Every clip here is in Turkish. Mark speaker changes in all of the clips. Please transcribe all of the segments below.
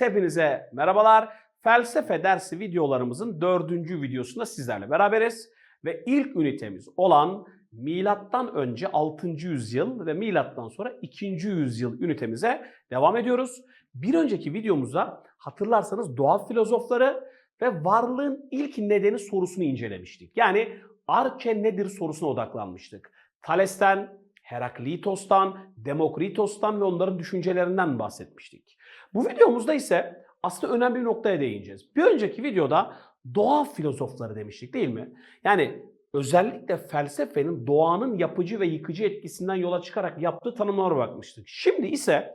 Speaker 1: Hepiniz hepinize merhabalar. Felsefe dersi videolarımızın dördüncü videosunda sizlerle beraberiz. Ve ilk ünitemiz olan milattan önce 6. yüzyıl ve milattan sonra 2. yüzyıl ünitemize devam ediyoruz. Bir önceki videomuzda hatırlarsanız doğa filozofları ve varlığın ilk nedeni sorusunu incelemiştik. Yani arke nedir sorusuna odaklanmıştık. Thales'ten, Heraklitos'tan, Demokritos'tan ve onların düşüncelerinden bahsetmiştik. Bu videomuzda ise aslında önemli bir noktaya değineceğiz. Bir önceki videoda doğa filozofları demiştik değil mi? Yani özellikle felsefenin doğanın yapıcı ve yıkıcı etkisinden yola çıkarak yaptığı tanımlara bakmıştık. Şimdi ise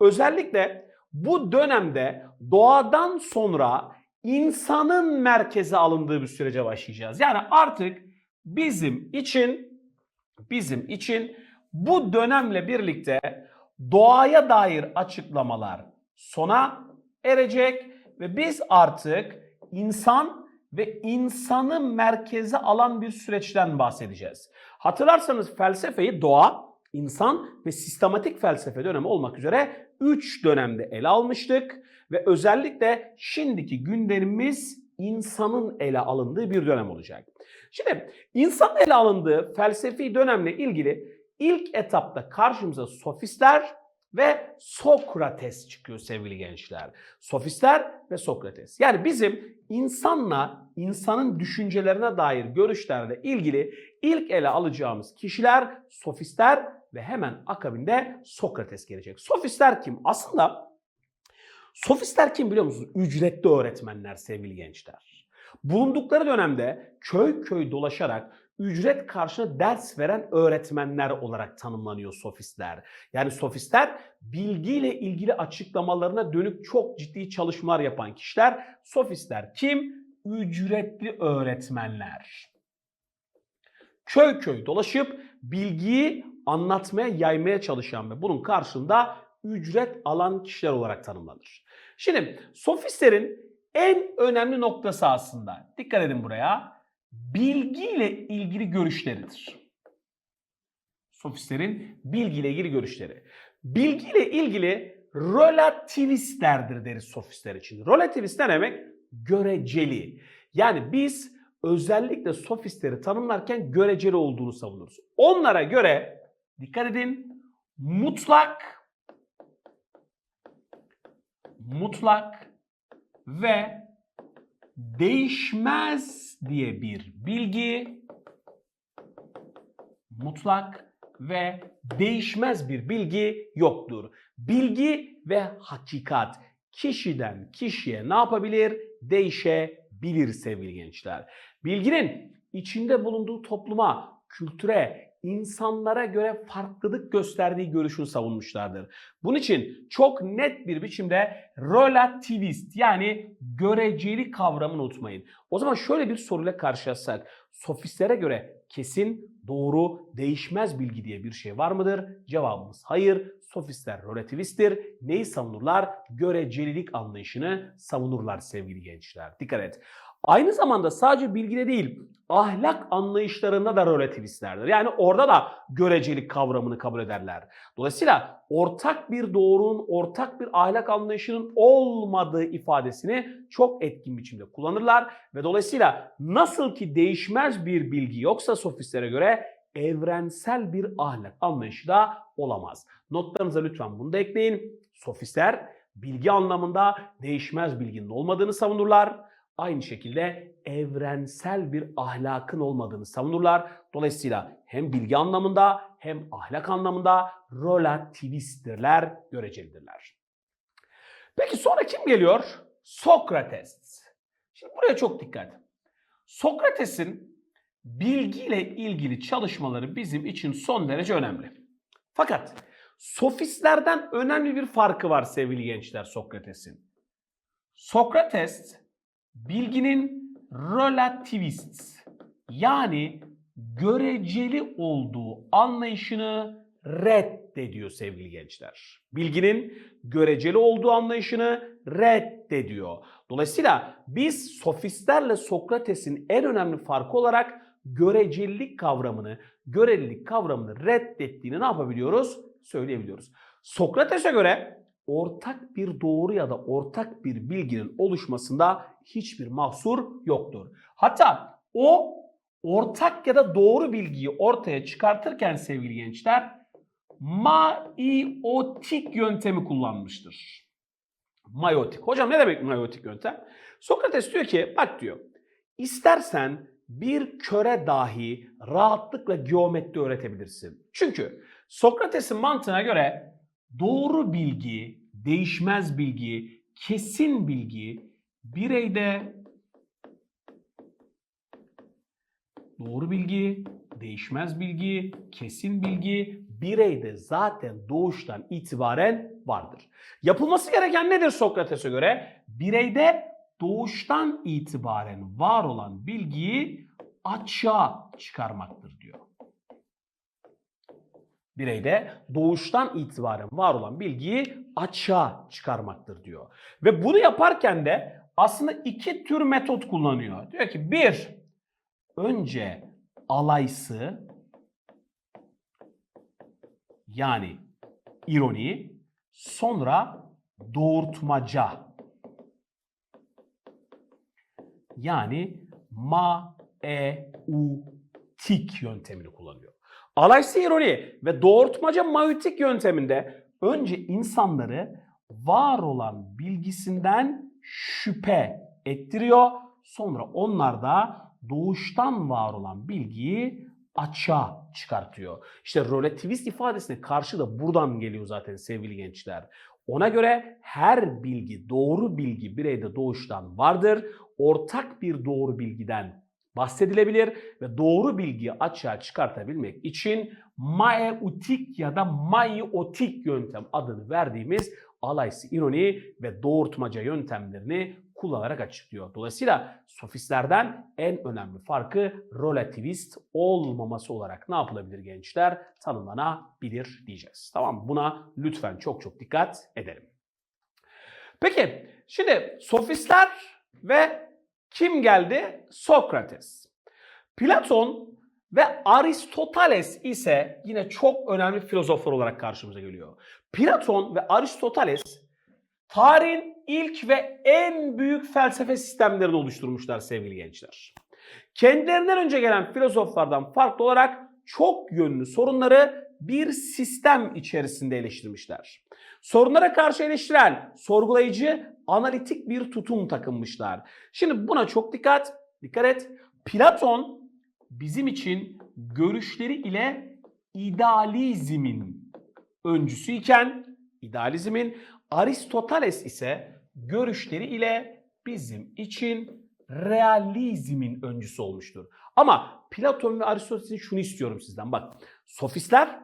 Speaker 1: özellikle bu dönemde doğadan sonra insanın merkeze alındığı bir sürece başlayacağız. Yani artık bizim için bizim için bu dönemle birlikte doğaya dair açıklamalar sona erecek ve biz artık insan ve insanı merkeze alan bir süreçten bahsedeceğiz. Hatırlarsanız felsefeyi doğa, insan ve sistematik felsefe dönemi olmak üzere 3 dönemde ele almıştık ve özellikle şimdiki gündemimiz insanın ele alındığı bir dönem olacak. Şimdi insan ele alındığı felsefi dönemle ilgili ilk etapta karşımıza sofistler ve Sokrates çıkıyor sevgili gençler. Sofistler ve Sokrates. Yani bizim insanla, insanın düşüncelerine dair görüşlerle ilgili ilk ele alacağımız kişiler sofistler ve hemen akabinde Sokrates gelecek. Sofistler kim? Aslında sofistler kim biliyor musunuz? Ücretli öğretmenler sevgili gençler. Bulundukları dönemde köy köy dolaşarak ücret karşılığında ders veren öğretmenler olarak tanımlanıyor sofistler. Yani sofistler bilgiyle ilgili açıklamalarına dönük çok ciddi çalışmalar yapan kişiler. Sofistler kim? Ücretli öğretmenler. Köy köy dolaşıp bilgiyi anlatmaya, yaymaya çalışan ve bunun karşılığında ücret alan kişiler olarak tanımlanır. Şimdi sofistlerin en önemli noktası aslında. Dikkat edin buraya bilgiyle ilgili görüşleridir. Sofistlerin bilgiyle ilgili görüşleri. Bilgiyle ilgili relativistlerdir deriz sofistler için. Relativist ne demek? Göreceli. Yani biz özellikle sofistleri tanımlarken göreceli olduğunu savunuruz. Onlara göre dikkat edin mutlak mutlak ve değişmez diye bir bilgi mutlak ve değişmez bir bilgi yoktur. Bilgi ve hakikat kişiden kişiye ne yapabilir? Değişebilir sevgili gençler. Bilginin içinde bulunduğu topluma, kültüre, insanlara göre farklılık gösterdiği görüşünü savunmuşlardır. Bunun için çok net bir biçimde relativist yani göreceli kavramını unutmayın. O zaman şöyle bir soruyla karşılaşsak sofistlere göre kesin, doğru, değişmez bilgi diye bir şey var mıdır? Cevabımız hayır. Sofistler relativisttir. Neyi savunurlar? Görecelilik anlayışını savunurlar sevgili gençler. Dikkat et. Aynı zamanda sadece bilgide değil, ahlak anlayışlarında da relativistlerdir. Yani orada da görecelik kavramını kabul ederler. Dolayısıyla ortak bir doğrunun, ortak bir ahlak anlayışının olmadığı ifadesini çok etkin biçimde kullanırlar. Ve dolayısıyla nasıl ki değişmez bir bilgi yoksa sofistlere göre evrensel bir ahlak anlayışı da olamaz. Notlarınıza lütfen bunu da ekleyin. Sofistler bilgi anlamında değişmez bilginin olmadığını savunurlar aynı şekilde evrensel bir ahlakın olmadığını savunurlar. Dolayısıyla hem bilgi anlamında hem ahlak anlamında relativisttirler, görecelidirler. Peki sonra kim geliyor? Sokrates. Şimdi buraya çok dikkat. Sokrates'in bilgiyle ilgili çalışmaları bizim için son derece önemli. Fakat sofistlerden önemli bir farkı var sevgili gençler Sokrates'in. Sokrates bilginin relativist yani göreceli olduğu anlayışını reddediyor sevgili gençler. Bilginin göreceli olduğu anlayışını reddediyor. Dolayısıyla biz sofistlerle Sokrates'in en önemli farkı olarak görecelilik kavramını, görelilik kavramını reddettiğini ne yapabiliyoruz? Söyleyebiliyoruz. Sokrates'e göre ortak bir doğru ya da ortak bir bilginin oluşmasında hiçbir mahsur yoktur. Hatta o ortak ya da doğru bilgiyi ortaya çıkartırken sevgili gençler maiotik yöntemi kullanmıştır. Mayotik. Hocam ne demek mayotik yöntem? Sokrates diyor ki bak diyor istersen bir köre dahi rahatlıkla geometri öğretebilirsin. Çünkü Sokrates'in mantığına göre doğru bilgi, değişmez bilgi, kesin bilgi bireyde doğru bilgi, değişmez bilgi, kesin bilgi bireyde zaten doğuştan itibaren vardır. Yapılması gereken nedir Sokrates'e göre? Bireyde doğuştan itibaren var olan bilgiyi açığa çıkarmaktır diyor. Bireyde doğuştan itibaren var olan bilgiyi açığa çıkarmaktır diyor. Ve bunu yaparken de aslında iki tür metot kullanıyor. Diyor ki bir, önce alaysı yani ironi, sonra doğurtmaca yani maeutik yöntemini kullanıyor. Alaysı ironi ve doğurtmaca maeutik yönteminde önce insanları var olan bilgisinden şüphe ettiriyor. Sonra onlar da doğuştan var olan bilgiyi açığa çıkartıyor. İşte relativist ifadesine karşı da buradan geliyor zaten sevgili gençler. Ona göre her bilgi, doğru bilgi bireyde doğuştan vardır. Ortak bir doğru bilgiden bahsedilebilir ve doğru bilgiyi açığa çıkartabilmek için maeutik ya da maiotik yöntem adını verdiğimiz alaysı ironi ve doğurtmaca yöntemlerini kullanarak açıklıyor. Dolayısıyla sofistlerden en önemli farkı relativist olmaması olarak ne yapılabilir gençler? Tanımlanabilir diyeceğiz. Tamam? Buna lütfen çok çok dikkat edelim. Peki şimdi sofistler ve kim geldi? Sokrates. Platon ve Aristoteles ise yine çok önemli filozoflar olarak karşımıza geliyor. Platon ve Aristoteles tarihin ilk ve en büyük felsefe sistemlerini oluşturmuşlar sevgili gençler. Kendilerinden önce gelen filozoflardan farklı olarak çok yönlü sorunları bir sistem içerisinde eleştirmişler. Sorunlara karşı eleştiren, sorgulayıcı, analitik bir tutum takınmışlar. Şimdi buna çok dikkat, dikkat et. Platon bizim için görüşleri ile idealizmin öncüsü iken, idealizmin Aristoteles ise görüşleri ile bizim için realizmin öncüsü olmuştur. Ama Platon ve Aristoteles'in şunu istiyorum sizden. Bak sofistler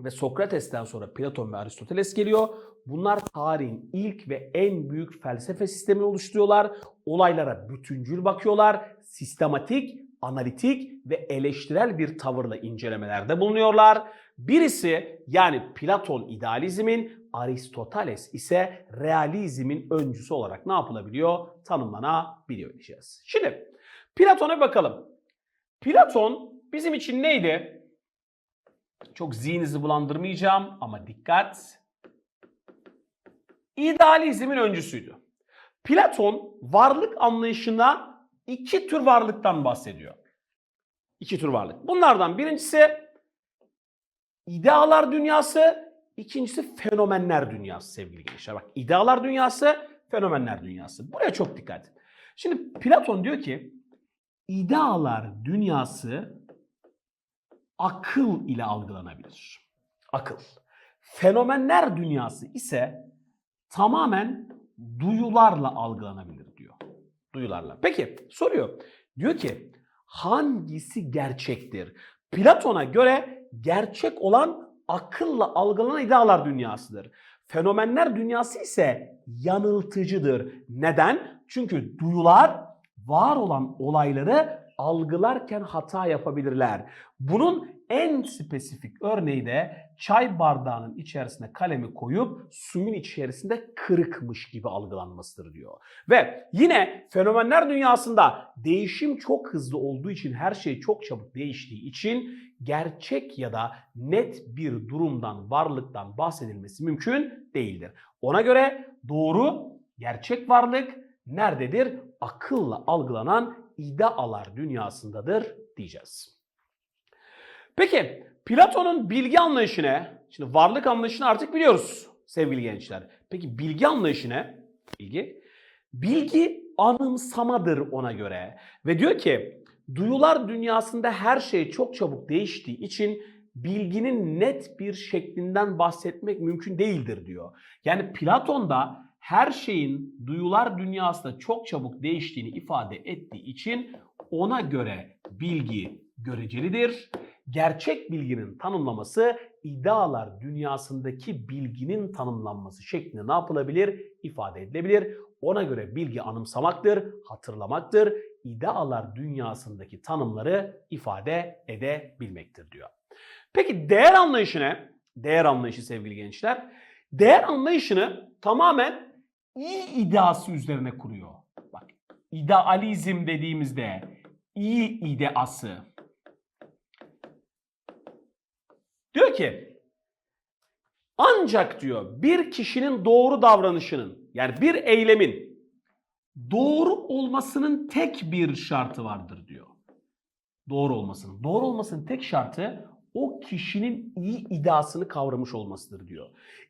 Speaker 1: ve Sokrates'ten sonra Platon ve Aristoteles geliyor. Bunlar tarihin ilk ve en büyük felsefe sistemini oluşturuyorlar. Olaylara bütüncül bakıyorlar. Sistematik, analitik ve eleştirel bir tavırla incelemelerde bulunuyorlar. Birisi yani Platon idealizmin, Aristoteles ise realizmin öncüsü olarak ne yapılabiliyor? Tanımlanabiliyor diyeceğiz. Şimdi Platon'a bakalım. Platon bizim için neydi? Çok zihninizi bulandırmayacağım ama dikkat. İdealizmin öncüsüydü. Platon varlık anlayışına iki tür varlıktan bahsediyor. İki tür varlık. Bunlardan birincisi idealar dünyası, ikincisi fenomenler dünyası sevgili gençler. Bak idealar dünyası, fenomenler dünyası. Buraya çok dikkat. Şimdi Platon diyor ki idealar dünyası akıl ile algılanabilir. Akıl. Fenomenler dünyası ise tamamen duyularla algılanabilir diyor. Duyularla. Peki soruyor. Diyor ki hangisi gerçektir? Platon'a göre gerçek olan akılla algılanan idealar dünyasıdır. Fenomenler dünyası ise yanıltıcıdır. Neden? Çünkü duyular var olan olayları algılarken hata yapabilirler. Bunun en spesifik örneği de çay bardağının içerisine kalemi koyup suyun içerisinde kırıkmış gibi algılanmasıdır diyor. Ve yine fenomenler dünyasında değişim çok hızlı olduğu için her şey çok çabuk değiştiği için gerçek ya da net bir durumdan, varlıktan bahsedilmesi mümkün değildir. Ona göre doğru, gerçek varlık nerededir? Akılla algılanan idealar dünyasındadır diyeceğiz. Peki Platon'un bilgi anlayışını, şimdi varlık anlayışını artık biliyoruz sevgili gençler. Peki bilgi anlayışını, bilgi, bilgi anımsamadır ona göre. Ve diyor ki duyular dünyasında her şey çok çabuk değiştiği için bilginin net bir şeklinden bahsetmek mümkün değildir diyor. Yani Platon'da her şeyin duyular dünyasında çok çabuk değiştiğini ifade ettiği için ona göre bilgi görecelidir. Gerçek bilginin tanımlaması idealar dünyasındaki bilginin tanımlanması şeklinde ne yapılabilir? ifade edilebilir. Ona göre bilgi anımsamaktır, hatırlamaktır. İdealar dünyasındaki tanımları ifade edebilmektir diyor. Peki değer anlayışı ne? Değer anlayışı sevgili gençler. Değer anlayışını tamamen iyi ideası üzerine kuruyor. Bak idealizm dediğimizde iyi ideası. Diyor ki ancak diyor bir kişinin doğru davranışının yani bir eylemin doğru olmasının tek bir şartı vardır diyor. Doğru olmasının. Doğru olmasının tek şartı o kişinin iyi iddiasını kavramış olmasıdır diyor.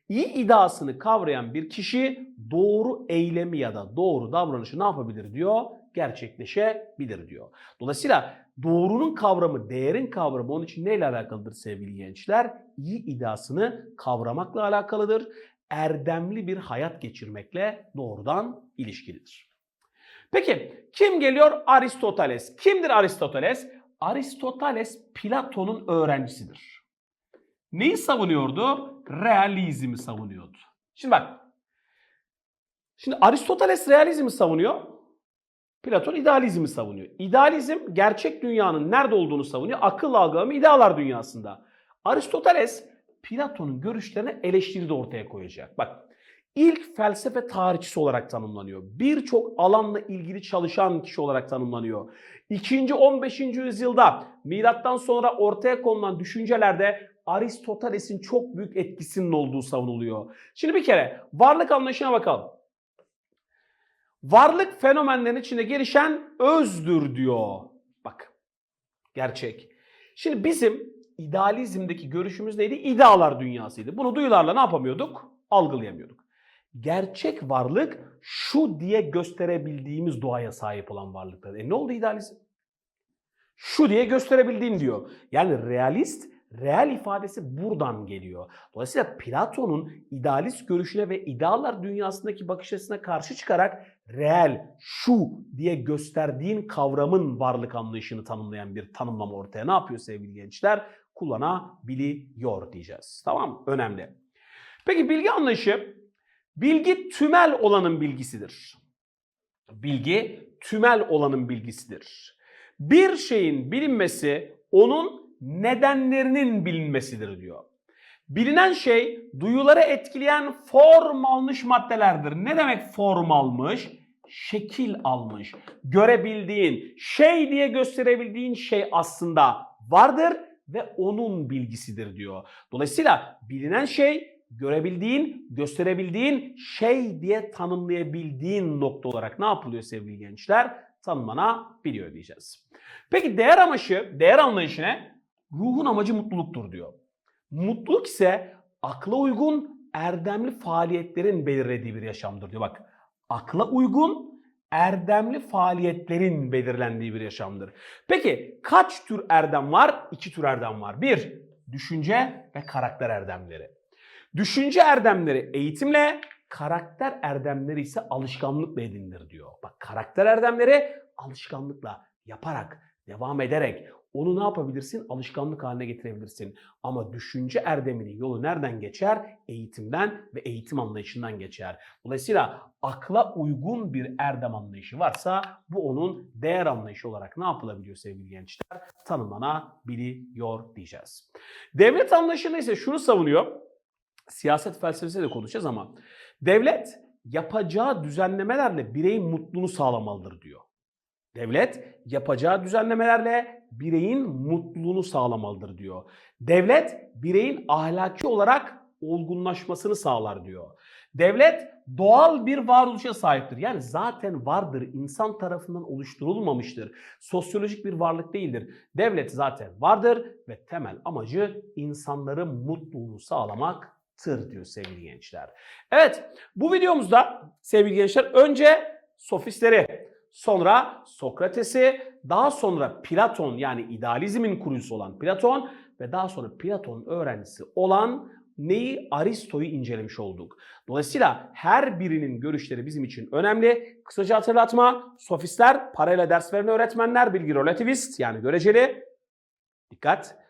Speaker 1: İyi iddiasını kavrayan bir kişi doğru eylemi ya da doğru davranışı ne yapabilir diyor? Gerçekleşebilir diyor. Dolayısıyla doğrunun kavramı, değerin kavramı onun için neyle alakalıdır sevgili gençler? İyi iddiasını kavramakla alakalıdır. Erdemli bir hayat geçirmekle doğrudan ilişkilidir. Peki kim geliyor? Aristoteles. Kimdir Aristoteles? Aristoteles Platon'un öğrencisidir. Neyi savunuyordu? Realizmi savunuyordu. Şimdi bak. Şimdi Aristoteles realizmi savunuyor. Platon idealizmi savunuyor. İdealizm gerçek dünyanın nerede olduğunu savunuyor. Akıl algılama idealar dünyasında. Aristoteles Platon'un görüşlerine eleştiri ortaya koyacak. Bak ilk felsefe tarihçisi olarak tanımlanıyor. Birçok alanla ilgili çalışan kişi olarak tanımlanıyor. İkinci 15. yüzyılda milattan sonra ortaya konulan düşüncelerde Aristoteles'in çok büyük etkisinin olduğu savunuluyor. Şimdi bir kere varlık anlayışına bakalım. Varlık fenomenlerin içinde gelişen özdür diyor. Bak gerçek. Şimdi bizim idealizmdeki görüşümüz neydi? İdealar dünyasıydı. Bunu duyularla ne yapamıyorduk? Algılayamıyorduk. Gerçek varlık şu diye gösterebildiğimiz doğaya sahip olan varlıklar. E ne oldu idealizm? Şu diye gösterebildiğim diyor. Yani realist Reel ifadesi buradan geliyor. Dolayısıyla Platon'un idealist görüşüne ve idealar dünyasındaki bakış açısına karşı çıkarak reel, şu diye gösterdiğin kavramın varlık anlayışını tanımlayan bir tanımlama ortaya ne yapıyor sevgili gençler? Kullanabiliyor diyeceğiz. Tamam Önemli. Peki bilgi anlayışı, bilgi tümel olanın bilgisidir. Bilgi tümel olanın bilgisidir. Bir şeyin bilinmesi onun nedenlerinin bilinmesidir diyor. Bilinen şey duyuları etkileyen form almış maddelerdir. Ne demek form almış? Şekil almış. Görebildiğin, şey diye gösterebildiğin şey aslında vardır ve onun bilgisidir diyor. Dolayısıyla bilinen şey görebildiğin, gösterebildiğin, şey diye tanımlayabildiğin nokta olarak ne yapılıyor sevgili gençler? Tanımlanabiliyor diyeceğiz. Peki değer amacı, değer anlayışı ne? Ruhun amacı mutluluktur diyor. Mutluluk ise akla uygun erdemli faaliyetlerin belirlediği bir yaşamdır diyor. Bak akla uygun erdemli faaliyetlerin belirlendiği bir yaşamdır. Peki kaç tür erdem var? İki tür erdem var. Bir, düşünce ve karakter erdemleri. Düşünce erdemleri eğitimle, karakter erdemleri ise alışkanlıkla edinilir diyor. Bak karakter erdemleri alışkanlıkla, yaparak, devam ederek, onu ne yapabilirsin? Alışkanlık haline getirebilirsin. Ama düşünce erdeminin yolu nereden geçer? Eğitimden ve eğitim anlayışından geçer. Dolayısıyla akla uygun bir erdem anlayışı varsa bu onun değer anlayışı olarak ne yapılabiliyor sevgili gençler? Tanımlanabiliyor diyeceğiz. Devlet anlayışı ise şunu savunuyor. Siyaset felsefesi de konuşacağız ama devlet yapacağı düzenlemelerle bireyin mutluluğunu sağlamalıdır diyor. Devlet yapacağı düzenlemelerle bireyin mutluluğunu sağlamalıdır diyor. Devlet bireyin ahlaki olarak olgunlaşmasını sağlar diyor. Devlet doğal bir varoluşa sahiptir. Yani zaten vardır, insan tarafından oluşturulmamıştır. Sosyolojik bir varlık değildir. Devlet zaten vardır ve temel amacı insanların mutluluğunu sağlamaktır diyor sevgili gençler. Evet, bu videomuzda sevgili gençler önce sofistleri, sonra Sokrates'i, daha sonra Platon yani idealizmin kurucusu olan Platon ve daha sonra Platon öğrencisi olan neyi? Aristo'yu incelemiş olduk. Dolayısıyla her birinin görüşleri bizim için önemli. Kısaca hatırlatma, sofistler parayla ders veren öğretmenler, bilgi relativist yani göreceli. Dikkat.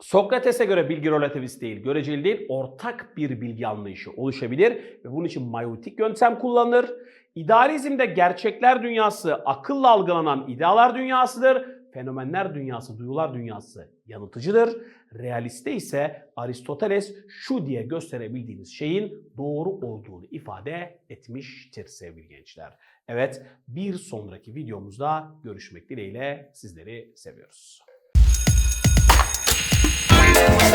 Speaker 1: Sokrates'e göre bilgi relativist değil, göreceli değil, ortak bir bilgi anlayışı oluşabilir ve bunun için mayotik yöntem kullanılır. İdealizmde gerçekler dünyası akılla algılanan idealar dünyasıdır. Fenomenler dünyası, duyular dünyası yanıltıcıdır. Realiste ise Aristoteles şu diye gösterebildiğiniz şeyin doğru olduğunu ifade etmiştir sevgili gençler. Evet bir sonraki videomuzda görüşmek dileğiyle sizleri seviyoruz.
Speaker 2: Hey!